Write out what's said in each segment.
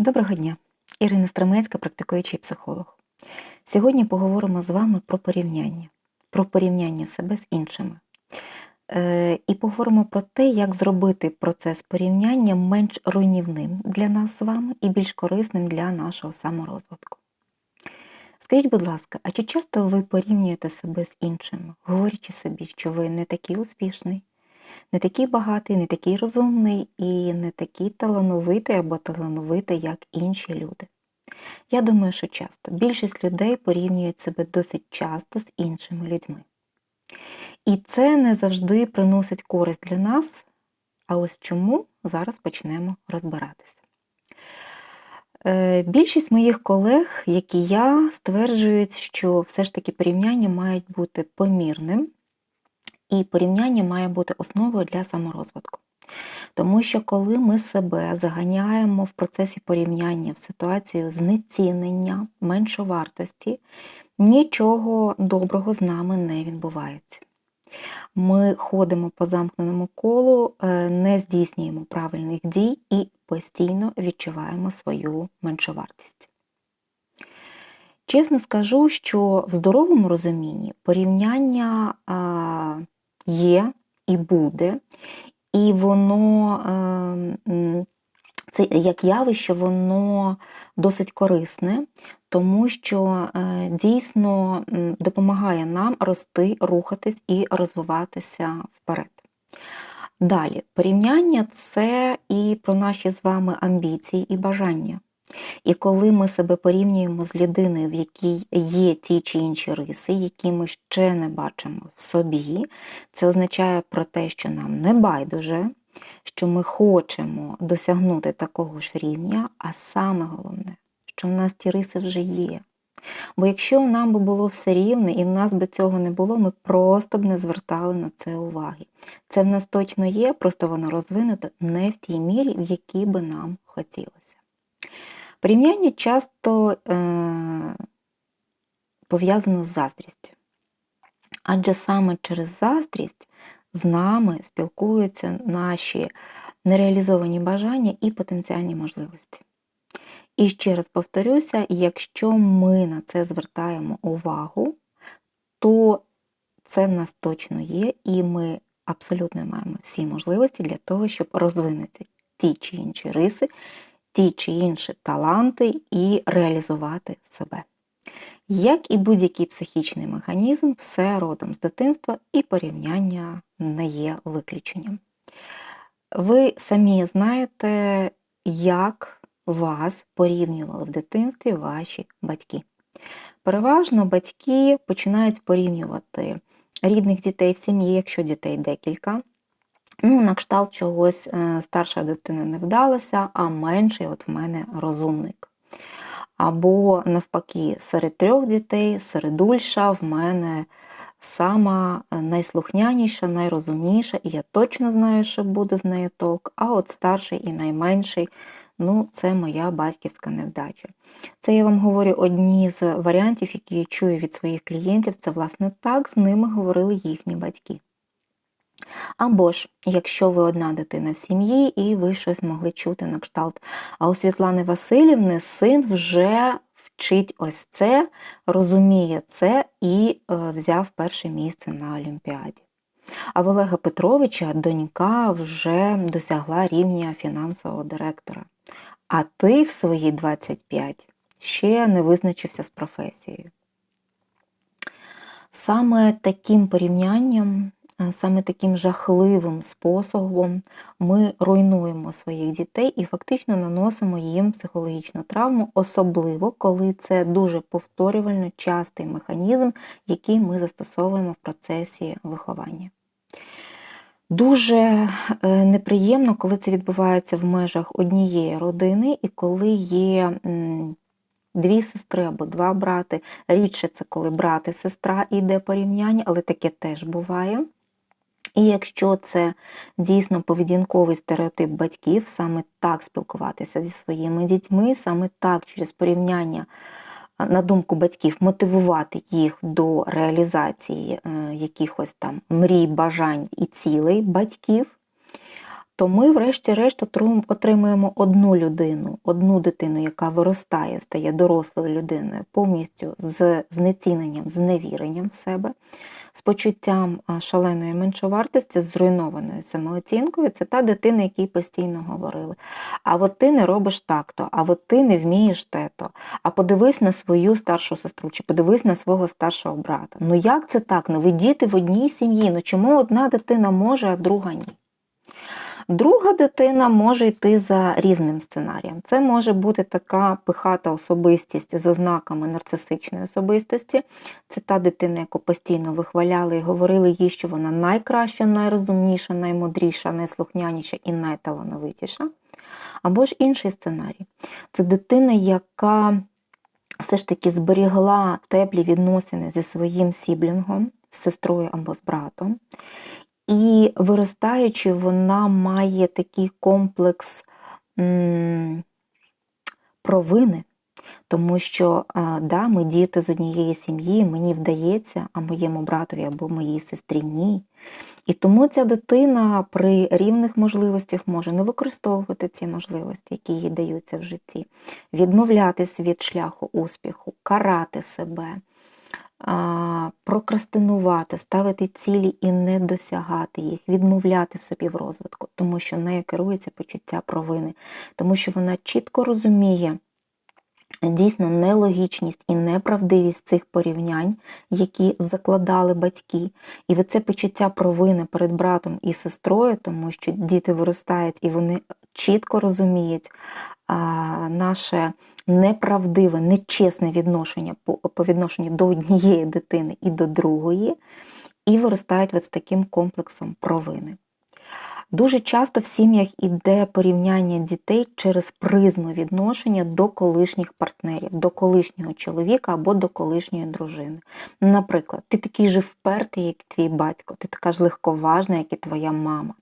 Доброго дня! Ірина Стремецька, практикуючий психолог. Сьогодні поговоримо з вами про порівняння, про порівняння себе з іншими. Е, І поговоримо про те, як зробити процес порівняння менш руйнівним для нас з вами і більш корисним для нашого саморозвитку. Скажіть, будь ласка, а чи часто ви порівнюєте себе з іншими, говорячи собі, що ви не такий успішний, не такий багатий, не такий розумний і не такий талановитий або талановитий, як інші люди. Я думаю, що часто. Більшість людей порівнюють себе досить часто з іншими людьми. І це не завжди приносить користь для нас. А ось чому зараз почнемо розбиратися. Е, Більшість моїх колег, як і я, стверджують, що все ж таки порівняння мають бути помірним, і порівняння має бути основою для саморозвитку. Тому що коли ми себе заганяємо в процесі порівняння в ситуацію знецінення, меншовартості, нічого доброго з нами не відбувається. Ми ходимо по замкненому колу, е, не здійснюємо правильних дій і постійно відчуваємо свою меншовартість. Чесно скажу, що в здоровому розумінні порівняння є і буде, і воно, ем, це як явище, воно досить корисне, тому що е, дійсно допомагає нам рости, рухатись і розвиватися вперед. Далі, порівняння це і про наші з вами амбіції і бажання. І коли ми себе порівнюємо з людиною, в якій є ті чи інші риси, які ми ще не бачимо в собі, це означає про те, що нам не байдуже, що ми хочемо досягнути такого ж рівня, а саме головне, що в нас ті риси вже є. Бо якщо нам би було все рівне і в нас би цього не було, ми просто б не звертали на це уваги. Це в нас точно є, просто воно розвинуто не в тій мірі, в якій би нам хотілося. Порівняння часто е, пов'язано з заздрістю. Адже саме через заздрість з нами спілкуються наші нереалізовані бажання і потенціальні можливості. І ще раз повторюся, якщо ми на це звертаємо увагу, то це в нас точно є, і ми абсолютно маємо всі можливості для того, щоб розвинути ті чи інші риси, ті чи інші таланти і реалізувати себе. Як і будь-який психічний механізм, все родом з дитинства і порівняння не є виключенням. Ви самі знаєте, як вас порівнювали в дитинстві ваші батьки. Переважно батьки починають порівнювати рідних дітей в сім'ї, якщо дітей декілька. Ну, на кшталт чогось е, старша дитина не вдалася, а менший от в мене розумник. Або, навпаки, серед трьох дітей, середульша в мене сама найслухняніша, найрозумніша, і я точно знаю, що буде з нею толк, а от старший і найменший ну, це моя батьківська невдача. Це я вам говорю одні з варіантів, які я чую від своїх клієнтів, це, власне, так з ними говорили їхні батьки. Або ж, якщо ви одна дитина в сім'ї і ви щось могли чути на кшталт. А у Світлани Васильівни син вже вчить ось це, розуміє це і е, взяв перше місце на Олімпіаді. А в Олега Петровича донька вже досягла рівня фінансового директора. А ти в свої 25 ще не визначився з професією. Саме таким порівнянням Саме таким жахливим способом ми руйнуємо своїх дітей і фактично наносимо їм психологічну травму, особливо коли це дуже повторювально частий механізм, який ми застосовуємо в процесі виховання. Дуже е, неприємно, коли це відбувається в межах однієї родини, і коли є дві сестри або два брати. Рідше це коли брат і сестра іде порівняння, але таке теж буває. І якщо це дійсно поведінковий стереотип батьків, саме так спілкуватися зі своїми дітьми, саме так через порівняння, на думку батьків, мотивувати їх до реалізації е, якихось там мрій, бажань і цілей батьків, то ми, врешті-решт, отримуємо одну людину, одну дитину, яка виростає, стає дорослою людиною, повністю з знеціненням, з невіренням в себе, з почуттям шаленої меншовартості, з зруйнованою самооцінкою. Це та дитина, якій постійно говорили. А от ти не робиш так-то, а от ти не вмієш те-то. А подивись на свою старшу сестру, чи подивись на свого старшого брата. Ну як це так? Ну ви діти в одній сім'ї. Ну чому одна дитина може, а друга ні? Друга дитина може йти за різним сценарієм. Це може бути така пихата особистість з ознаками нарцисичної особистості. Це та дитина, яку постійно вихваляли і говорили їй, що вона найкраща, найрозумніша, наймудріша, найслухняніша і найталановитіша. Або ж інший сценарій. Це дитина, яка все ж таки зберігла теплі відносини зі своїм сіблінгом, з сестрою або з братом. І виростаючи, вона має такий комплекс провини, тому що а, да, ми діти з однієї сім'ї, мені вдається, а моєму братові або моїй сестрі ні. І тому ця дитина при рівних можливостях може не використовувати ці можливості, які їй даються в житті, відмовлятись від шляху успіху, карати себе прокрастинувати, ставити цілі і не досягати їх, відмовляти собі в розвитку, тому що нею керується почуття провини, тому що вона чітко розуміє. Дійсно, нелогічність і неправдивість цих порівнянь, які закладали батьки, і це почуття провини перед братом і сестрою, тому що діти виростають і вони чітко розуміють наше неправдиве, нечесне відношення по, відношенню до однієї дитини і до другої, і виростають з таким комплексом провини. Дуже часто в сім'ях іде порівняння дітей через призму відношення до колишніх партнерів, до колишнього чоловіка або до колишньої дружини. Наприклад, ти такий же впертий, як твій батько, ти така ж легковажна, як і твоя мама.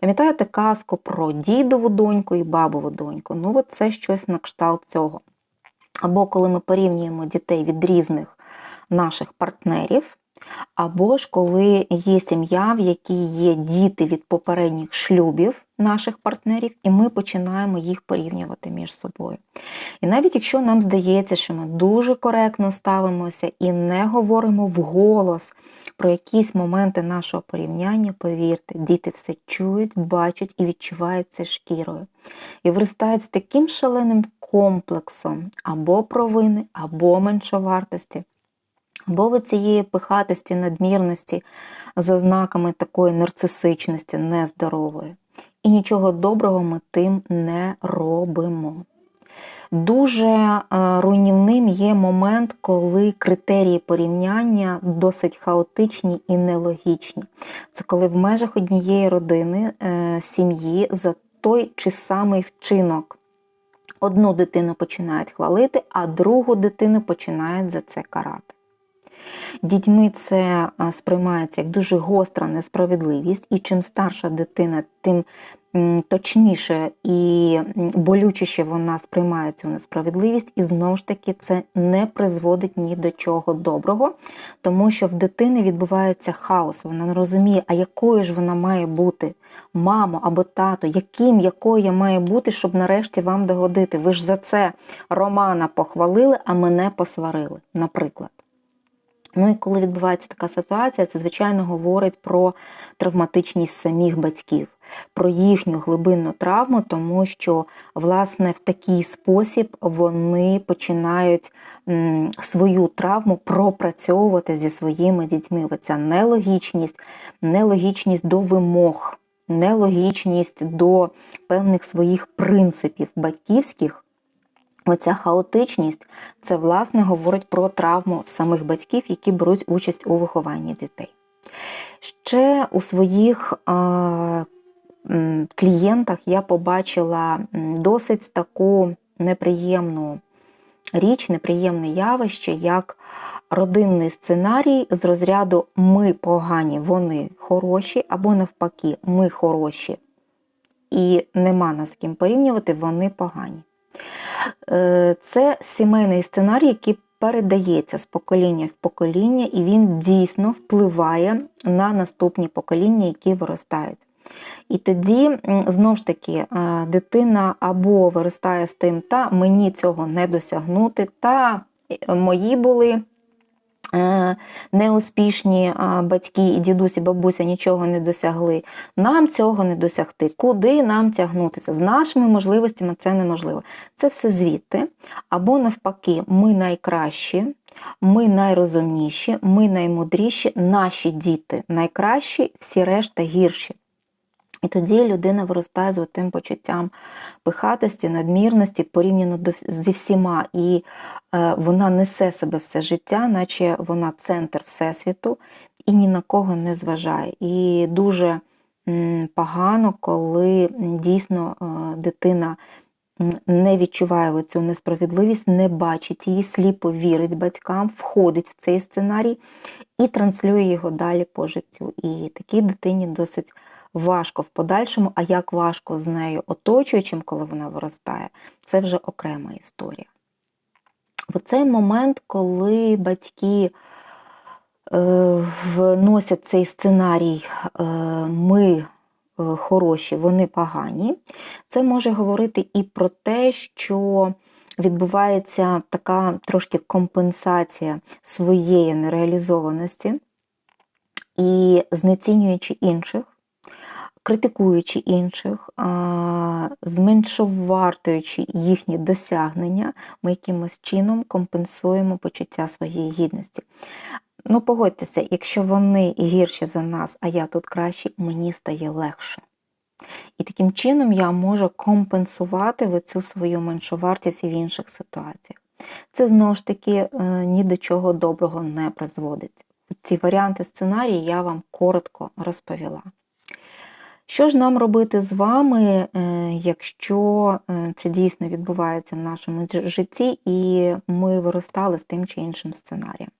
Пам'ятаєте казку про дідову доньку і бабову доньку? Ну, от це щось на кшталт цього. Або коли ми порівнюємо дітей від різних наших партнерів, або ж коли є сім'я, в якій є діти від попередніх шлюбів наших партнерів, і ми починаємо їх порівнювати між собою. І навіть якщо нам здається, що ми дуже коректно ставимося і не говоримо вголос про якісь моменти нашого порівняння, повірте, діти все чують, бачать і відчувають це шкірою. І виростають з таким шаленим комплексом або провини, або меншовартості. Або ви цієї пихатості, надмірності з ознаками такої нарцисичності нездорової. І нічого доброго ми тим не робимо. Дуже руйнівним є момент, коли критерії порівняння досить хаотичні і нелогічні. Це коли в межах однієї родини, е, сім'ї за той чи самий вчинок одну дитину починають хвалити, а другу дитину починають за це карати. Дітьми це сприймається як дуже гостра несправедливість, і чим старша дитина, тим точніше і болючіше вона сприймає цю несправедливість, і знову ж таки це не призводить ні до чого доброго, тому що в дитини відбувається хаос, вона не розуміє, а якою ж вона має бути, мамо або тато, яким, якою я має бути, щоб нарешті вам догодити. Ви ж за це Романа похвалили, а мене посварили, наприклад. Ну і коли відбувається така ситуація, це, звичайно, говорить про травматичність самих батьків, про їхню глибинну травму, тому що, власне, в такий спосіб вони починають свою травму пропрацьовувати зі своїми дітьми. Оця нелогічність, нелогічність до вимог, нелогічність до певних своїх принципів батьківських. Оця хаотичність це, власне, говорить про травму самих батьків, які беруть участь у вихованні дітей. Ще у своїх а, клієнтах я побачила досить таку неприємну річ, неприємне явище, як родинний сценарій з розряду Ми погані, вони хороші, або навпаки, ми хороші, і нема нас з ким порівнювати, вони погані. Е, це сімейний сценарій, який передається з покоління в покоління, і він дійсно впливає на наступні покоління, які виростають. І тоді, знову ж таки, е, дитина або виростає з тим, та мені цього не досягнути, та е, мої були. Е, неуспішні батьки і дідусі, бабуся нічого не досягли. Нам цього не досягти. Куди нам тягнутися? З нашими можливостями це неможливо. Це все звідти. Або навпаки, ми найкращі, ми найрозумніші, ми наймудріші, наші діти найкращі, всі решта гірші. І тоді людина виростає з тим почуттям пихатості, надмірності порівняно зі всіма. І е, вона несе себе все життя, наче вона центр Всесвіту і ні на кого не зважає. І дуже погано, коли дійсно е, дитина не відчуває цю несправедливість, не бачить її, сліпо вірить батькам, входить в цей сценарій і транслює його далі по життю. І такій дитині досить важко в подальшому, а як важко з нею оточуючим, коли вона виростає, це вже окрема історія. В цей момент, коли батьки е, вносять цей сценарій, е, ми е, хороші, вони погані, це може говорити і про те, що відбувається така трошки компенсація своєї нереалізованості і знецінюючи інших критикуючи інших, зменшовартуючи їхні досягнення, ми якимось чином компенсуємо почуття своєї гідності. Ну, погодьтеся, якщо вони гірші за нас, а я тут кращий, мені стає легше. І таким чином я можу компенсувати цю свою меншовартість в інших ситуаціях. Це знову ж таки е, ні до чого доброго не призводить. Ці варіанти сценарії я вам коротко розповіла. Що ж нам робити з вами, е, якщо е, це дійсно відбувається в нашому житті, і ми виростали з тим чи іншим сценарієм?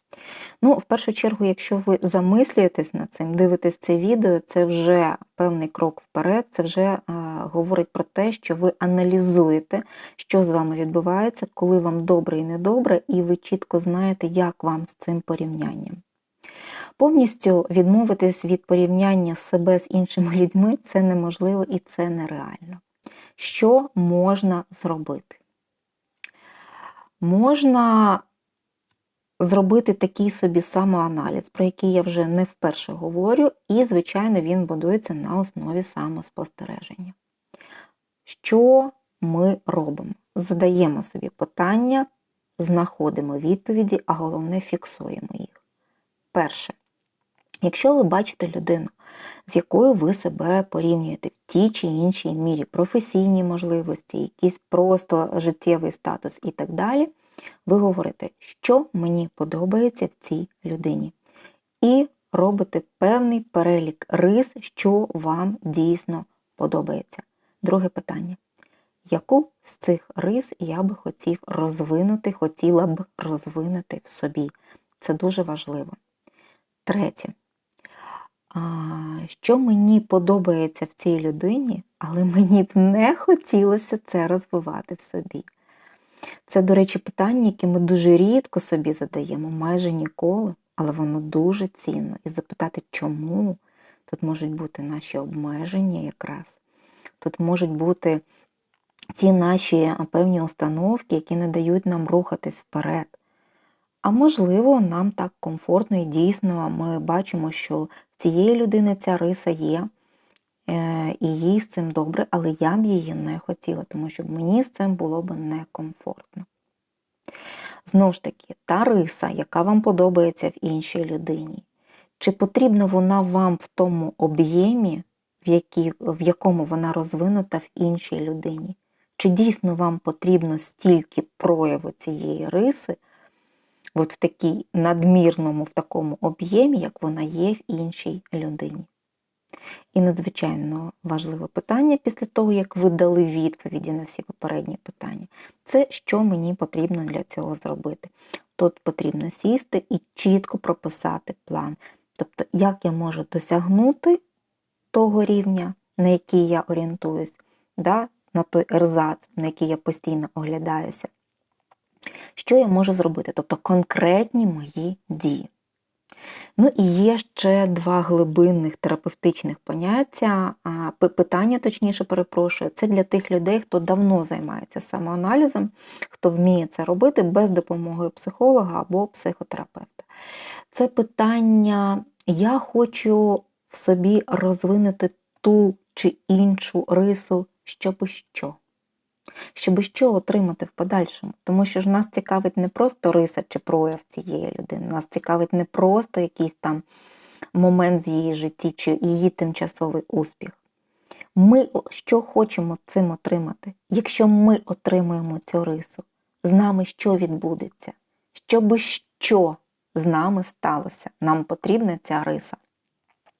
Ну, в першу чергу, якщо ви замислюєтесь над цим, дивитесь це відео, це вже певний крок вперед, це вже е, говорить про те, що ви аналізуєте, що з вами відбувається, коли вам добре і недобре, і ви чітко знаєте, як вам з цим порівнянням. Повністю відмовитись від порівняння себе з іншими людьми це неможливо і це нереально. Що можна зробити? Можна зробити такий собі самоаналіз, про який я вже не вперше говорю, і, звичайно, він будується на основі самоспостереження. Що ми робимо? Задаємо собі питання, знаходимо відповіді, а головне фіксуємо їх. Перше. Якщо ви бачите людину, з якою ви себе порівнюєте в тій чи іншій мірі, професійні можливості, якийсь просто життєвий статус і так далі, ви говорите, що мені подобається в цій людині. І робите певний перелік рис, що вам дійсно подобається. Друге питання. Яку з цих рис я би хотів розвинути, хотіла б розвинути в собі? Це дуже важливо. Третє що мені подобається в цій людині, але мені б не хотілося це розвивати в собі. Це, до речі, питання, яке ми дуже рідко собі задаємо, майже ніколи, але воно дуже цінно. І запитати, чому тут можуть бути наші обмеження якраз. Тут можуть бути ці наші певні установки, які не дають нам рухатись вперед. А можливо, нам так комфортно і дійсно ми бачимо, що цієї людини ця риса є, і їй з цим добре, але я б її не хотіла, тому що мені з цим було б некомфортно. Знову ж таки, та риса, яка вам подобається в іншій людині, чи потрібна вона вам в тому об'ємі, в, в якому вона розвинута в іншій людині? Чи дійсно вам потрібно стільки прояву цієї риси? от в такій надмірному, в такому об'ємі, як вона є в іншій людині. І надзвичайно важливе питання після того, як ви дали відповіді на всі попередні питання, це що мені потрібно для цього зробити. Тут потрібно сісти і чітко прописати план. Тобто, як я можу досягнути того рівня, на який я орієнтуюсь, да, на той ерзац, на який я постійно оглядаюся. Що я можу зробити? Тобто конкретні мої дії. Ну і є ще два глибинних терапевтичних поняття, питання, точніше, перепрошую, це для тих людей, хто давно займається самоаналізом, хто вміє це робити без допомоги психолога або психотерапевта. Це питання, я хочу в собі розвинути ту чи іншу рису, щоб що. Щоб що отримати в подальшому. Тому що ж нас цікавить не просто риса чи прояв цієї людини, нас цікавить не просто якийсь там момент з її житті чи її тимчасовий успіх. Ми що хочемо цим отримати? Якщо ми отримуємо цю рису, з нами що відбудеться? Щоб що з нами сталося? Нам потрібна ця риса,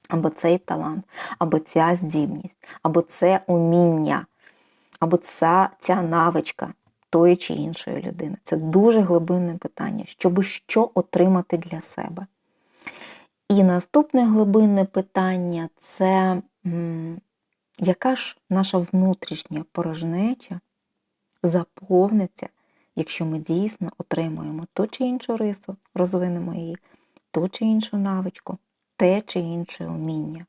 або цей талант, або ця здібність, або це уміння, або ця, ця навичка тої чи іншої людини. Це дуже глибинне питання, щоб що отримати для себе. І наступне глибинне питання це яка ж наша внутрішня порожнеча заповниться, якщо ми дійсно отримуємо ту чи іншу рису, розвинемо її, ту чи іншу навичку, те чи інше уміння,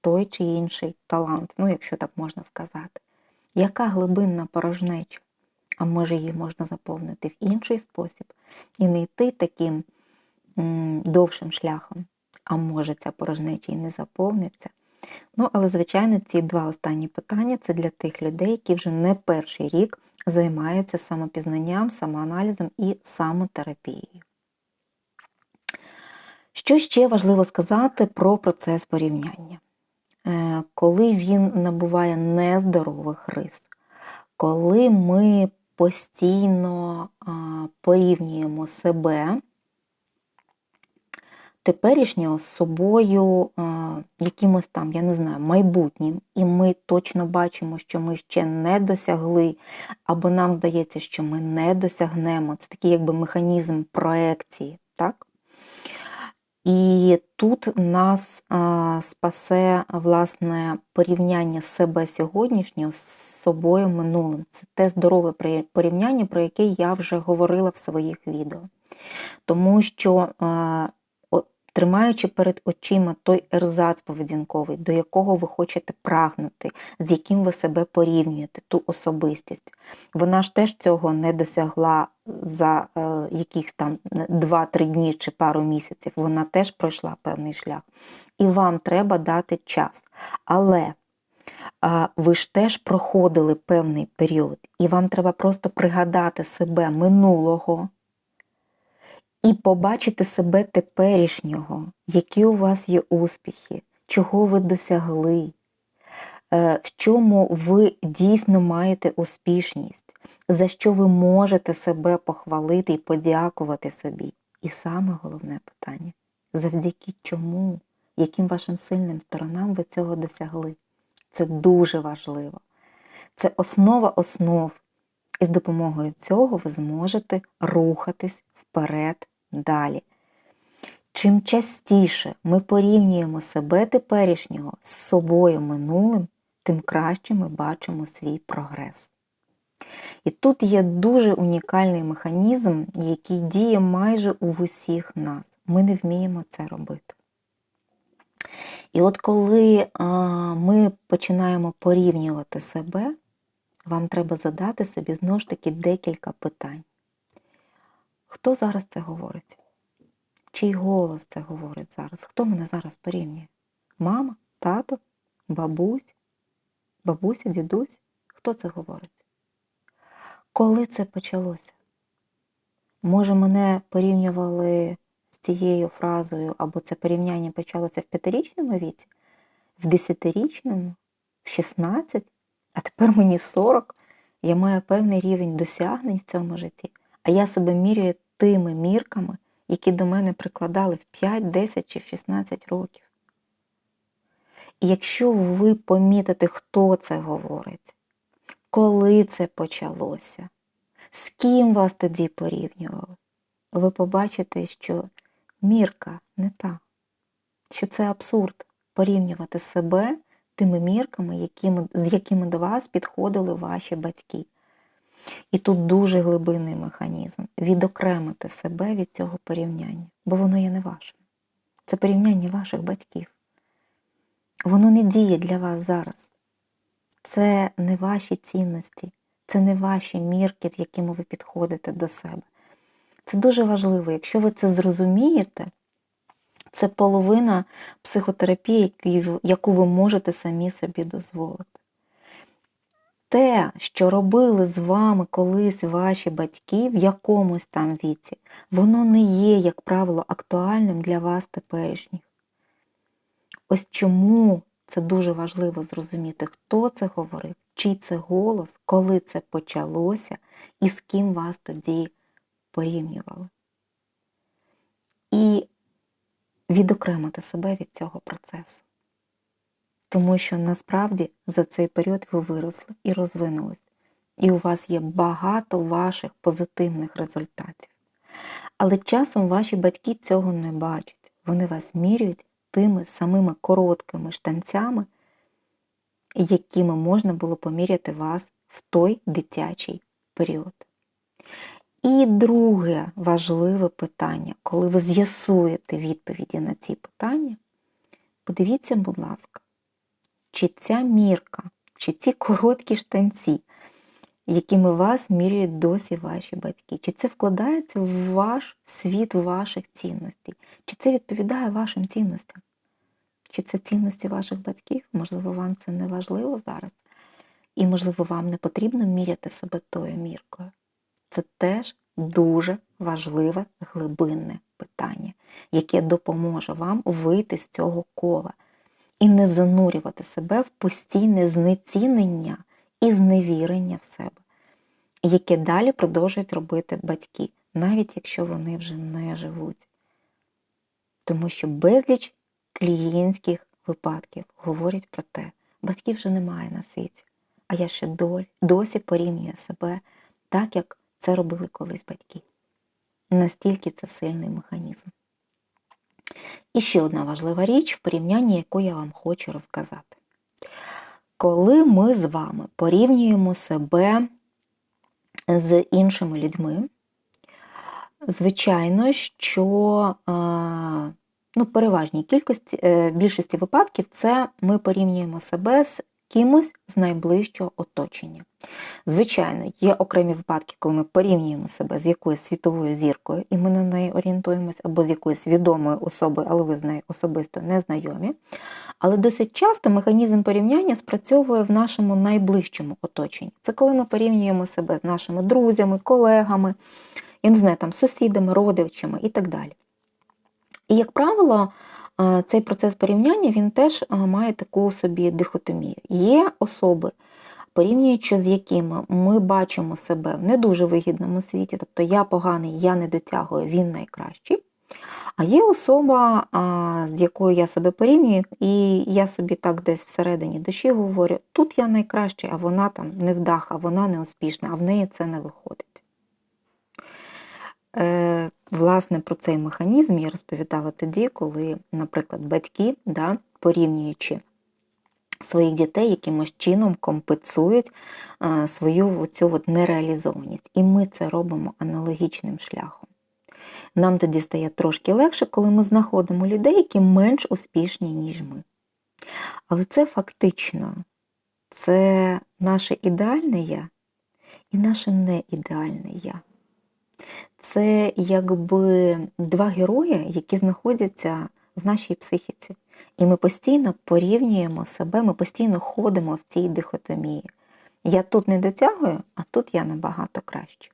той чи інший талант, ну, якщо так можна сказати. Яка глибинна порожнеча? А може її можна заповнити в інший спосіб і не йти таким м, довшим шляхом, а може ця порожнеча і не заповниться. Ну, але, звичайно, ці два останні питання це для тих людей, які вже не перший рік займаються самопізнанням, самоаналізом і самотерапією. Що ще важливо сказати про процес порівняння? Е, Коли він набуває нездорових рис, коли ми постійно порівнюємо себе теперішнього з собою якимось там, я не знаю, майбутнім, і ми точно бачимо, що ми ще не досягли, або нам здається, що ми не досягнемо. Це такий якби механізм проекції, так? І тут нас спасе власне порівняння себе сьогоднішнього з собою минулим. Це те здорове порівняння, про яке я вже говорила в своїх відео. Тому що, тримаючи перед очима той ерзац поведінковий, до якого ви хочете прагнути, з яким ви себе порівнюєте, ту особистість, вона ж теж цього не досягла за е, яких там 2-3 дні чи пару місяців. Вона теж пройшла певний шлях. І вам треба дати час. Але ви ж теж проходили певний період, і вам треба просто пригадати себе минулого і побачити себе теперішнього, які у вас є успіхи, чого ви досягли, е, в чому ви дійсно маєте успішність, за що ви можете себе похвалити і подякувати собі. І саме головне питання завдяки чому, яким вашим сильним сторонам ви цього досягли. Це дуже важливо. Це основа основ. І з допомогою цього ви зможете рухатись вперед далі. Чим частіше ми порівнюємо себе теперішнього з собою минулим, тим краще ми бачимо свій прогрес. І тут є дуже унікальний механізм, який діє майже у усіх нас. Ми не вміємо це робити. І от коли а, ми починаємо порівнювати себе, вам треба задати собі знову ж таки декілька питань. Хто зараз це говорить? Чий голос це говорить зараз? Хто мене зараз порівнює? Мама, тато, бабусь, бабуся, дідусь? Хто це говорить? Коли це почалося? Може, мене порівнювали з цією фразою, або це порівняння почалося в п'ятирічному віці, в десятирічному, в 16, а тепер мені 40, я маю певний рівень досягнень в цьому житті, а я себе міряю тими мірками, які до мене прикладали в 5, 10 чи в 16 років. І якщо ви помітите, хто це говорить, коли це почалося, з ким вас тоді порівнювали, ви побачите, що мірка не та, що це абсурд порівнювати себе тими мірками, якими, з якими до вас підходили ваші батьки. І тут дуже глибинний механізм відокремити себе від цього порівняння, бо воно є не вашим. Це порівняння ваших батьків. Воно не діє для вас зараз. Це не ваші цінності, це не ваші мірки, з якими ви підходите до себе. Це дуже важливо. Якщо ви це зрозумієте, це половина психотерапії, яку ви можете самі собі дозволити. Те, що робили з вами колись ваші батьки в якомусь там віці, воно не є, як правило, актуальним для вас теперішніх. Ось чому це дуже важливо зрозуміти, хто це говорив, чий це голос, коли це почалося і з ким вас тоді порівнювали. І відокремити себе від цього процесу. Тому що насправді за цей період ви виросли і розвинулись. І у вас є багато ваших позитивних результатів. Але часом ваші батьки цього не бачать. Вони вас міряють тими самими короткими штанцями, якими можна було поміряти вас в той дитячий період. І друге важливе питання, коли ви з'ясуєте відповіді на ці питання, подивіться, будь ласка, чи ця мірка, чи ці короткі штанці, якими вас міряють досі ваші батьки, чи це вкладається в ваш світ ваших цінностей, чи це відповідає вашим цінностям? Чи це цінності ваших батьків? Можливо, вам це не важливо зараз. І, можливо, вам не потрібно міряти себе тою міркою. Це теж дуже важливе глибинне питання, яке допоможе вам вийти з цього кола і не занурювати себе в постійне знецінення і зневірення в себе, яке далі продовжують робити батьки, навіть якщо вони вже не живуть. Тому що безліч клієнтських випадків говорять про те, батьків вже немає на світі, а я ще досі порівнюю себе так, як це робили колись батьки. Настільки це сильний механізм. І ще одна важлива річ, в порівнянні, яку я вам хочу розказати. Коли ми з вами порівнюємо себе з іншими людьми, звичайно, що ну, переважній кількості, е, більшості випадків це ми порівнюємо себе з кимось з найближчого оточення. Звичайно, є окремі випадки, коли ми порівнюємо себе з якоюсь світовою зіркою, і ми на неї орієнтуємося, або з якоюсь відомою особою, але ви з нею особисто не знайомі. Але досить часто механізм порівняння спрацьовує в нашому найближчому оточенні. Це коли ми порівнюємо себе з нашими друзями, колегами, я не знаю, там, сусідами, родичами і так далі. І, як правило, цей процес порівняння він теж має таку собі дихотомію. Є особи, порівнюючи з якими ми бачимо себе в не дуже вигідному світі, тобто я поганий, я не дотягую, він найкращий. А є особа, з якою я себе порівнюю, і я собі так десь всередині душі говорю, тут я найкращий, а вона там невдаха, вона не успішна, а в неї це не виходить. Е, Власне, про цей механізм я розповідала тоді, коли, наприклад, батьки, да, порівнюючи своїх дітей, якимось чином компенсують е, свою цю от нереалізованість. І ми це робимо аналогічним шляхом. Нам тоді стає трошки легше, коли ми знаходимо людей, які менш успішні, ніж ми. Але це фактично це наше ідеальне я і наше неідеальне я це якби два герої, які знаходяться в нашій психіці. І ми постійно порівнюємо себе, ми постійно ходимо в цій дихотомії. Я тут не дотягую, а тут я набагато краще.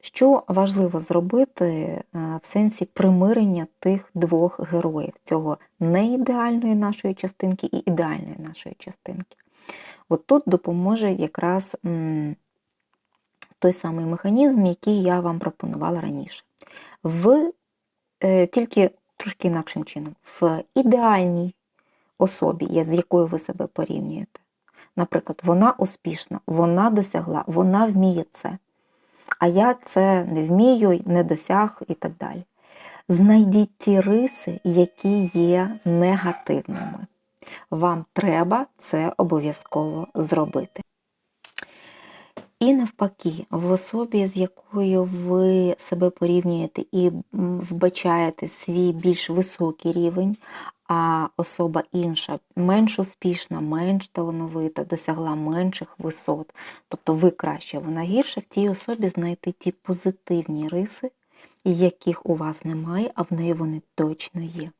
Що важливо зробити е, в сенсі примирення тих двох героїв, цього неідеальної нашої частинки і ідеальної нашої частинки? От тут допоможе якраз той самий механізм, який я вам пропонувала раніше. В е, Тільки трошки інакшим чином, в ідеальній особі, з якою ви себе порівнюєте. Наприклад, вона успішна, вона досягла, вона вміє це. А я це не вмію, не досяг і так далі. Знайдіть ті риси, які є негативними. Вам треба це обов'язково зробити. І навпаки, в особі, з якою ви себе порівнюєте і вбачаєте свій більш високий рівень, а особа інша менш успішна, менш талановита, досягла менших висот, тобто ви краще, вона гірша, в тій особі знайти ті позитивні риси, яких у вас немає, а в неї вони точно є.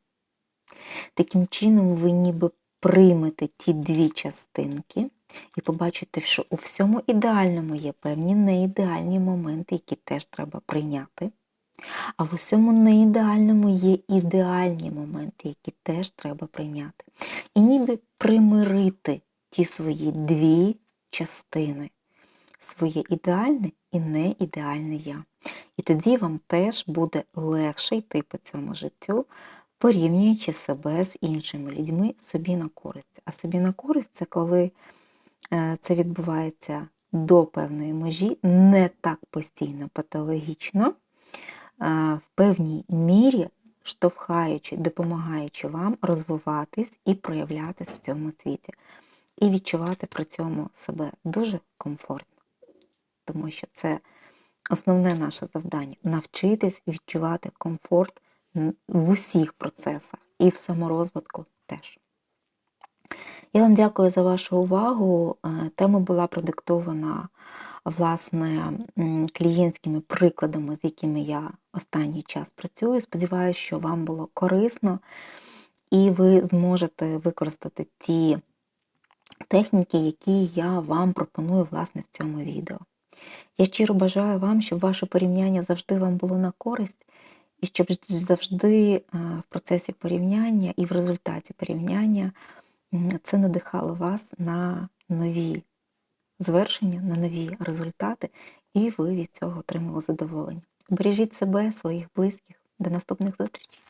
Таким чином, ви ніби приймете ті дві частинки і побачите, що у всьому ідеальному є певні неідеальні моменти, які теж треба прийняти. А в усьому неідеальному є ідеальні моменти, які теж треба прийняти. І ніби примирити ті свої дві частини своє ідеальне і неідеальне я. І тоді вам теж буде легше йти по цьому життю, порівнюючи себе з іншими людьми собі на користь. А собі на користь це коли е, це відбувається до певної межі, не так постійно патологічно, е, в певній мірі штовхаючи, допомагаючи вам розвиватись і проявлятись в цьому світі, і відчувати при цьому себе дуже комфортно тому що це основне наше завдання навчитись відчувати комфорт в усіх процесах і в саморозвитку теж. Я вам дякую за вашу увагу. Е, тема була продиктована власне клієнтськими прикладами, з якими я останній час працюю. Сподіваюся, що вам було корисно, і ви зможете використати ті техніки, які я вам пропоную власне в цьому відео. Я щиро бажаю вам, щоб ваше порівняння завжди вам було на користь, і щоб завжди е, в процесі порівняння і в результаті порівняння це надихало вас на нові звершення, на нові результати, і ви від цього отримали задоволення. Бережіть себе, своїх близьких. До наступних зустрічей!